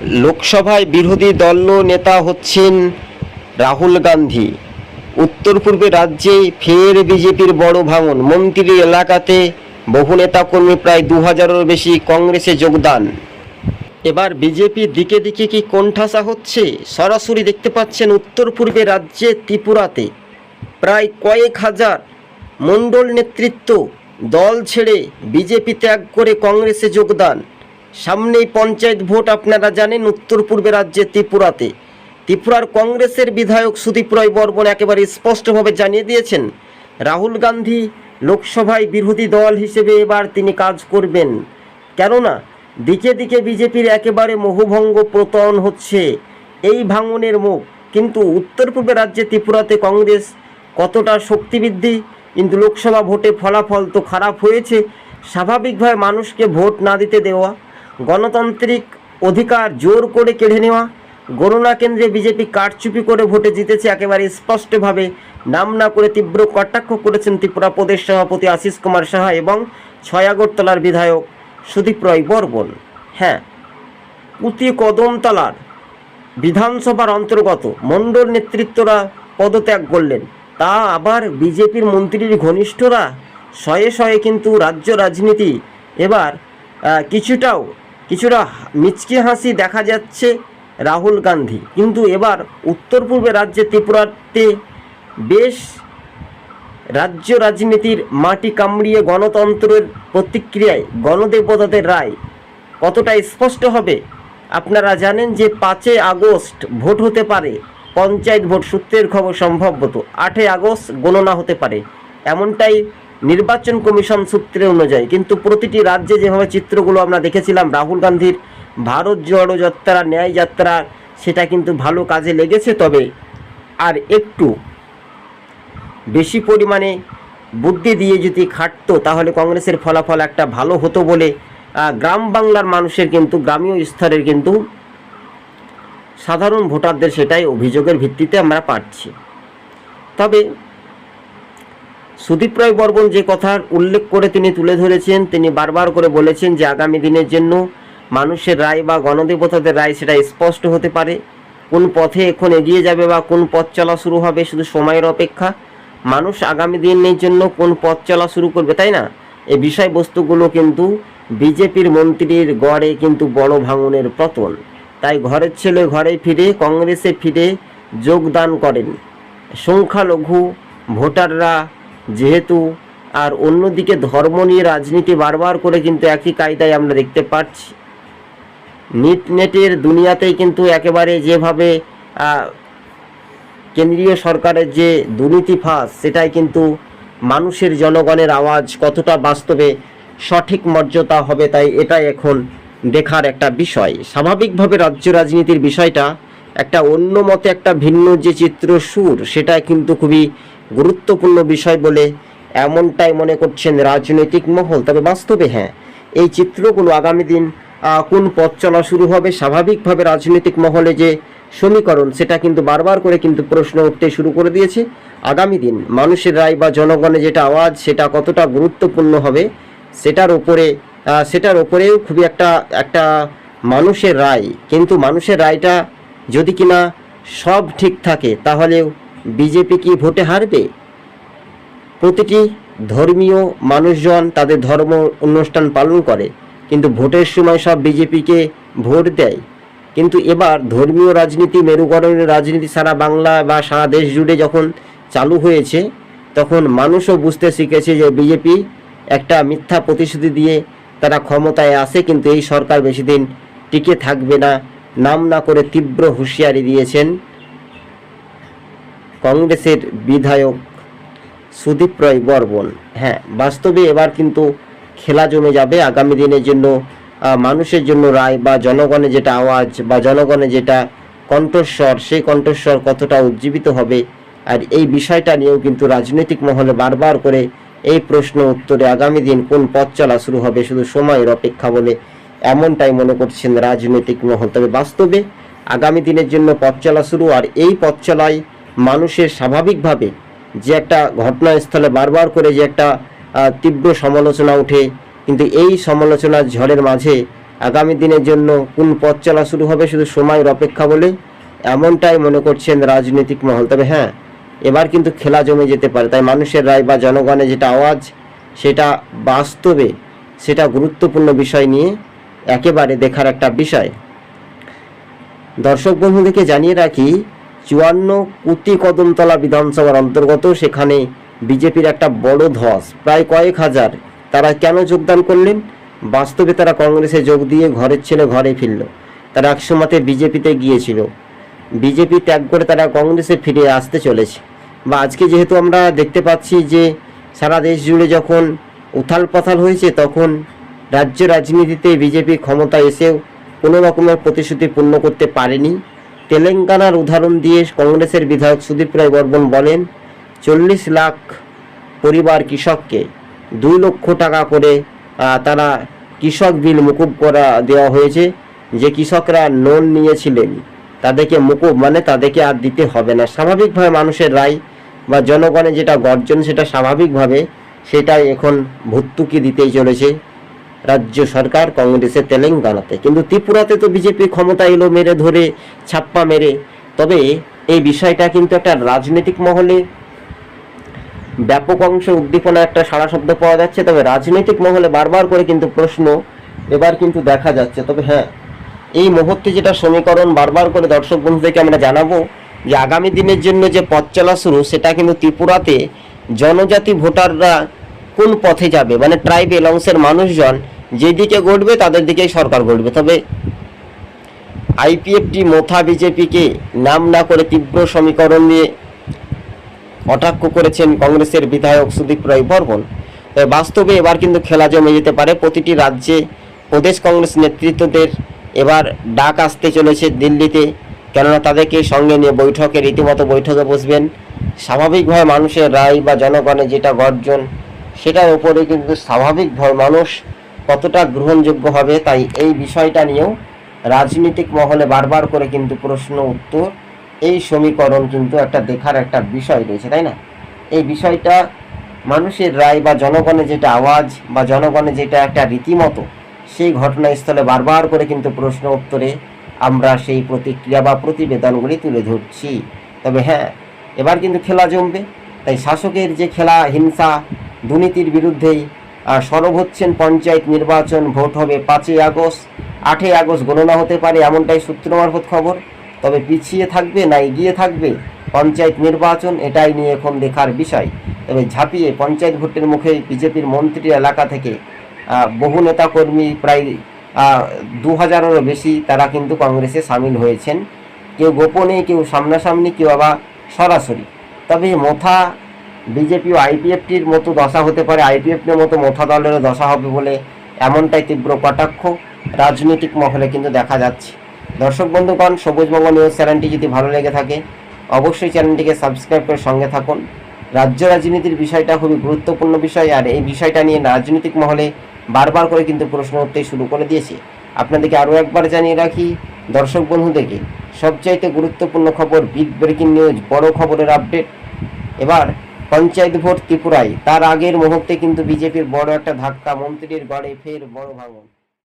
লোকসভায় বিরোধী দল নেতা হচ্ছেন রাহুল গান্ধী। উত্তর পূর্বে রাজ্যে ফের বিজেপির বড় ভাঙন। মন্ত্রী এলাকাতে বহু নেতাকর্মী প্রায় দু হাজারেরও বেশি কংগ্রেসে যোগদান। এবার বিজেপির দিকে দিকে কি কোণঠাসা হচ্ছে? সরাসরি দেখতে পাচ্ছেন উত্তর পূর্বে রাজ্যে ত্রিপুরাতে প্রায় কয়েক হাজার মণ্ডল নেতৃত্ব দল ছেড়ে বিজেপি ত্যাগ করে কংগ্রেসে যোগদান। সামনেই পঞ্চায়েত ভোট আপনারা জানেন, উত্তর পূর্বে রাজ্যে ত্রিপুরাতে। ত্রিপুরার কংগ্রেসের বিধায়ক সুদীপ রায় বর্মন একেবারে স্পষ্টভাবে জানিয়ে দিয়েছেন, রাহুল গান্ধী লোকসভায় বিরোধী দল হিসেবে এবার তিনি কাজ করবেন। কেননা, দিকে দিকে বিজেপির একেবারে মোহভঙ্গ প্রতন হচ্ছে এই ভাঙনের মুখ। কিন্তু উত্তর পূর্বে রাজ্যে ত্রিপুরাতে কংগ্রেস কতটা শক্তিবৃদ্ধি, কিন্তু লোকসভা ভোটে ফলাফল তো খারাপ হয়েছে, স্বাভাবিকভাবে মানুষকে ভোট না দিতে দেওয়া গণতান্ত্রিক অধিকার জোর করে কেড়ে নেওয়া, গণনা কেন্দ্রে বিজেপি কারচুপি করে ভোটে জিতেছে, একেবারে স্পষ্টভাবে নাম না করে তীব্র কটাক্ষ করেছেন ত্রিপুরা প্রদেশ সভাপতি আশিস কুমার সাহা এবং ছয় আগরতলার বিধায়ক সুদীপ রায় বর্মন হ্যাঁ পুঁতি কদমতলার বিধানসভার অন্তর্গত মণ্ডল নেতৃত্বরা পদত্যাগ করলেন, তা আবার বিজেপির মন্ত্রীর ঘনিষ্ঠরা শয়ে শয়ে কিন্তু রাজ্য রাজনীতি এবার কিছুটাও কিছুটা মিচকি হাসি দেখা যাচ্ছে রাহুল গান্ধী। কিন্তু এবার উত্তর পূর্বে রাজ্যে ত্রিপুরাতে বেশ রাজ্য রাজনীতির মাটি কামড়িয়ে গণতন্ত্রের প্রতিক্রিয়ায় গণদেবতাদের রায় কতটা স্পষ্ট হবে আপনারা জানেন যে পাঁচই আগস্ট ভোট হতে পারে, পঞ্চায়েত ভোট সূত্রের খবর সম্ভবত। আটই আগস্ট গণনা হতে পারে। এমনটাই নির্বাচন কমিশন সূত্রে অনুযায়ী, কিন্তু প্রতিটি রাজ্যে যেভাবে চিত্রগুলো আমরা দেখেছিলাম, রাহুল গান্ধীর ভারত জড়ো যাত্রা, ন্যায় যাত্রা, সেটা কিন্তু ভালো কাজে লেগেছে তবে। আর একটু বেশি পরিমাণে বুদ্ধি দিয়ে যদি খাটতো, তাহলে কংগ্রেসের ফলাফল একটা ভালো হতো বলে গ্রাম বাংলার মানুষের কিন্তু, গ্রামীয় স্তরের কিন্তু সাধারণ ভোটারদের সেটাই অভিযোগের ভিত্তিতে আমরা পাচ্ছি। তবে সুদীপ রায় বর্মন যে কথার উল্লেখ করে তিনি তুলে ধরেছেন, তিনি বারবার করে বলেছেন যে আগামী দিনের জন্য মানুষের রায় বা গণদেবতাদের রায় সেটা স্পষ্ট হতে পারে। কোন পথে এখন এগিয়ে যাবে বা কোন পথ চলা শুরু হবে শুধু সময়ের অপেক্ষা। মানুষ আগামী দিনের জন্য কোন পথ চলা শুরু করবে, তাই না? এই বিষয়বস্তুগুলো কিন্তু বিজেপির মন্ত্রীর গড়ে কিন্তু বড় ভাঙনের পতন। তাই ঘরের ছেলে ঘরে ফিরে, কংগ্রেসে ফিরে যোগদান করেন। সংখ্যালঘু ভোটাররা যেহেতু আর অন্যদিকে ধর্ম নিয়ে রাজনীতি বারবার করে কিন্তু একই কায়দায় আমরা দেখতে পাচ্ছি। নিট নেটের দুনিয়াতেই কিন্তু একেবারে যেভাবে কেন্দ্রীয় সরকারের যে দুর্নীতি ফাঁস, সেটাই কিন্তু মানুষের জনগণের আওয়াজ কতটা বাস্তবে সঠিক মর্যাদা হবে তাই এটাই এখন দেখার একটা বিষয়। স্বাভাবিকভাবে রাজ্য রাজনীতির বিষয়টা একটা অন্য মতে একটা ভিন্ন যে চিত্র সুর সেটা কিন্তু খুবই গুরুত্বপূর্ণ বিষয় বলে এমনটাই মনে করছেন রাজনৈতিক মহল। তবে বাস্তবে হ্যাঁ এই চিত্রগুলো আগামী দিন কোন পথ চলা শুরু হবে স্বাভাবিকভাবে রাজনৈতিক মহলে যে সমীকরণ, সেটা কিন্তু বারবার করে কিন্তু প্রশ্ন উঠতে শুরু করে দিয়েছে। আগামী দিন মানুষের রায় বা জনগণের যেটা আওয়াজ, সেটা কতটা গুরুত্বপূর্ণ হবে, সেটার ওপরে সেটার ওপরেও খুবই একটা একটা মানুষের রায়। কিন্তু মানুষের রায়টা যদি কিনা সব ঠিক থাকে, তাহলেও বিজেপি কি ভোটে হারবে? প্রতিটি ধর্মীয় মানুষজন তাদের ধর্ম অনুষ্ঠান পালন করে, কিন্তু ভোটের সময় সব বিজেপিকে ভোট দেয়। কিন্তু এবার ধর্মীয় রাজনীতি, মেরুকরণের রাজনীতি সারা বাংলা বা সারা দেশ জুড়ে যখন চালু হয়েছে, তখন মানুষও বুঝতে শিখেছে যে বিজেপি একটা মিথ্যা প্রতিশ্রুতি দিয়ে তারা ক্ষমতায় আসে কিন্তু এই সরকার বেশি দিন টিকে থাকবে না। নাম না করে তীব্র হুঁশিয়ারি দিয়েছেন কংগ্রেসের বিধায়ক সুদীপ রায় বর্মন। হ্যাঁ বাস্তবে এবার কিন্তু খেলা জমে যাবে। আগামী দিনের জন্য মানুষের জন্য রায় বা জনগণের যেটা আওয়াজ বা জনগণের যেটা কণ্ঠস্বর, সেই কণ্ঠস্বর কতটা উজ্জীবিত হবে? আর এই বিষয়টা নিয়েও কিন্তু রাজনৈতিক মহলে বারবার করে এই প্রশ্ন উত্তরে আগামী দিন কোন পথ চলা শুরু হবে, শুধু সময়ের অপেক্ষা বলে এমনটাই মনে করছেন রাজনৈতিক মহল। তবে বাস্তবে আগামী দিনের জন্য পথ চলা শুরু, আর এই পথ চলায় মানুষের স্বাভাবিকভাবে যে একটা ঘটনাস্থলে বারবার করে যে একটা তীব্র সমালোচনা ওঠে। কিন্তু এই সমালোচনার ঝড়ের মাঝে আগামী দিনের জন্য কোন পথ চলা শুরু হবে শুধু সময়ের অপেক্ষা বলে এমনটাই মনে করছেন রাজনৈতিক মহল। তবে হ্যাঁ এবার কিন্তু খেলা জমে যেতে পারে। তাই মানুষের রায় বা জনগণের যেটা আওয়াজ, সেটা বাস্তবে সেটা গুরুত্বপূর্ণ বিষয় নিয়ে একেবারে দেখার একটা বিষয়। দর্শক বন্ধুদেরকে জানিয়ে রাখি চুয়ান্ন কুতি কদমতলা বিধানসভার অন্তর্গত, সেখানে বিজেপির একটা বড় ধস, প্রায় কয়েক হাজার। তারা কেন যোগদান করলেন? বাস্তবে তারা কংগ্রেসে যোগ দিয়ে ঘরের ছেলে ঘরে ফিরল। তারা একসময়তে বিজেপিতে গিয়েছিল। বিজেপি ত্যাগ করে তারা কংগ্রেসে ফিরে আসতে চলেছে। বা আজকে যেহেতু আমরা দেখতে পাচ্ছি যে, সারা দেশ জুড়ে যখন উথাল পাথাল হয়েছে, তখন রাজ্য রাজনীতিতে বিজেপি ক্ষমতা এসেও কোনো রকমের প্রতিশ্রুতি পূর্ণ করতে পারেনি। তেলেঙ্গানার উদাহরণ দিয়ে কংগ্রেসের বিধায়ক সুদীপ রায় বর্মন বলেন, চল্লিশ লাখ পরিবার কৃষককে দুই লক্ষ টাকা করে তারা কৃষক বিল মুকুব করা, দেওয়া হয়েছে। যে কৃষকরা লোন নিয়েছিলেন, তাদেরকে মুকুব মানে তাদেরকে আর দিতে হবে না। স্বাভাবিকভাবে মানুষের রায় বা জনগণের যেটা গর্জন, সেটা স্বাভাবিকভাবে সেটাই এখন ভর্তুকি দিতেই চলেছে। রাজ্য সরকার কংগ্রেসের তেলেঙ্গানাতে। কিন্তু ত্রিপুরাতে তো বিজেপি ক্ষমতা এলো মেরে ধরে, ছাপ্পা মেরে। তবে এই বিষয়টা কিন্তু একটা রাজনৈতিক মহলে ব্যাপক অংশে উদ্দীপনা একটা সারা শব্দ পাওয়া যাচ্ছে। তবে রাজনৈতিক মহলে বারবার করে কিন্তু প্রশ্ন এবার কিন্তু দেখা যাচ্ছে। তবে হ্যাঁ এই মুহূর্তে যেটা সমীকরণ বারবার করে দর্শক বন্ধুদেরকে আমরা জানাব যে আগামী দিনের জন্য যে পথ চলা শুরু, সেটা কিন্তু ত্রিপুরাতে জনজাতি ভোটাররা কোন পথে যাবে? মানে ট্রাইবেল অংশের মানুষজন যেদিকে গড়বে তাদের দিকেই সরকার গড়বে তবে আইপিএফটি মোথা বিজেপিকে নাম না করে তীব্র সমীকরণ নিয়ে কটাক্ষ করেছেন কংগ্রেসের বিধায়ক সুদীপ রায় বর্মন। তবে বাস্তবে এবার কিন্তু খেলা জমে যেতে পারে। প্রতিটি রাজ্যে প্রদেশ কংগ্রেস নেতৃত্বদের এবার ডাক আসতে চলেছে দিল্লিতে। কেননা তাদেরকে সঙ্গে নিয়ে বৈঠকে রীতিমতো বৈঠকে বসবেন। স্বাভাবিকভাবে মানুষের রায় বা জনগণের যেটা গর্জন, সেটার উপরে কিন্তু স্বাভাবিকভাবে মানুষ কতটা গ্রহণযোগ্য হবে তাই এই বিষয়টা নিয়েও রাজনৈতিক মহলে বারবার করে কিন্তু প্রশ্ন উত্তর। এই সমীকরণ কিন্তু একটা দেখার একটা বিষয় রয়েছে, তাই না? এই বিষয়টা মানুষের রায় বা জনগণের যেটা আওয়াজ বা জনগণের যেটা একটা রীতিমতো, সেই ঘটনাস্থলে বারবার করে কিন্তু প্রশ্ন উত্তরে আমরা সেই প্রতিক্রিয়া বা প্রতিবেদনগুলি তুলে ধরছি। তবে হ্যাঁ এবার কিন্তু খেলা জমবে। তাই শাসকের যে খেলা, হিংসা, দুর্নীতির বিরুদ্ধেই সরব হচ্ছেন পঞ্চায়েত নির্বাচন ভোট হবে পাঁচই আগস্ট। আটই আগস্ট গণনা হতে পারে এমনটাই সূত্র মারফত খবর। তবে পিছিয়ে থাকবে না এগিয়ে থাকবে পঞ্চায়েত নির্বাচন এটাই নিয়ে এখন দেখার বিষয়। তবে ঝাঁপিয়ে পঞ্চায়েত ভোটের মুখে বিজেপির মন্ত্রী এলাকা থেকে বহু নেতাকর্মী প্রায় দু হাজারেরও বেশি তারা কিন্তু কংগ্রেসে সামিল হয়েছেন। কেউ গোপনে, কেউ সামনাসামনি, কেউ আবার সরাসরি। তবে মোথা বিজেপি ও আইপিএফটির মতো দশা হতে পারে আইপিএফটির মতো মোথা দলেরও দশা হবে বলে এমনটাই তীব্র কটাক্ষ রাজনৈতিক মহলে কিন্তু দেখা যাচ্ছে। দর্শক বন্ধুগণ, সবুজবঙ্গ নিউজ চ্যানেলটি যদি ভালো লেগে থাকে, অবশ্যই চ্যানেলটিকে সাবস্ক্রাইব করে সঙ্গে থাকুন। রাজ্য রাজনীতির বিষয়টা খুবই গুরুত্বপূর্ণ বিষয়, আর এই বিষয়টা নিয়ে রাজনৈতিক মহলে বারবার করে কিন্তু প্রশ্ন উঠতে শুরু করে দিয়েছে। আপনাদেরকে আরও একবার জানিয়ে রাখি, দর্শক বন্ধুদেরকে, সবচাইতে গুরুত্বপূর্ণ খবর বিগ ব্রেকিং নিউজ, বড় খবরের আপডেট। এবার পঞ্চায়েত ভোট ত্রিপুরায়। তার আগের মুহূর্তে কিন্তু বিজেপির বড় একটা ধাক্কা, মন্ত্রীর গড়ে ফের বড় ভাঙন।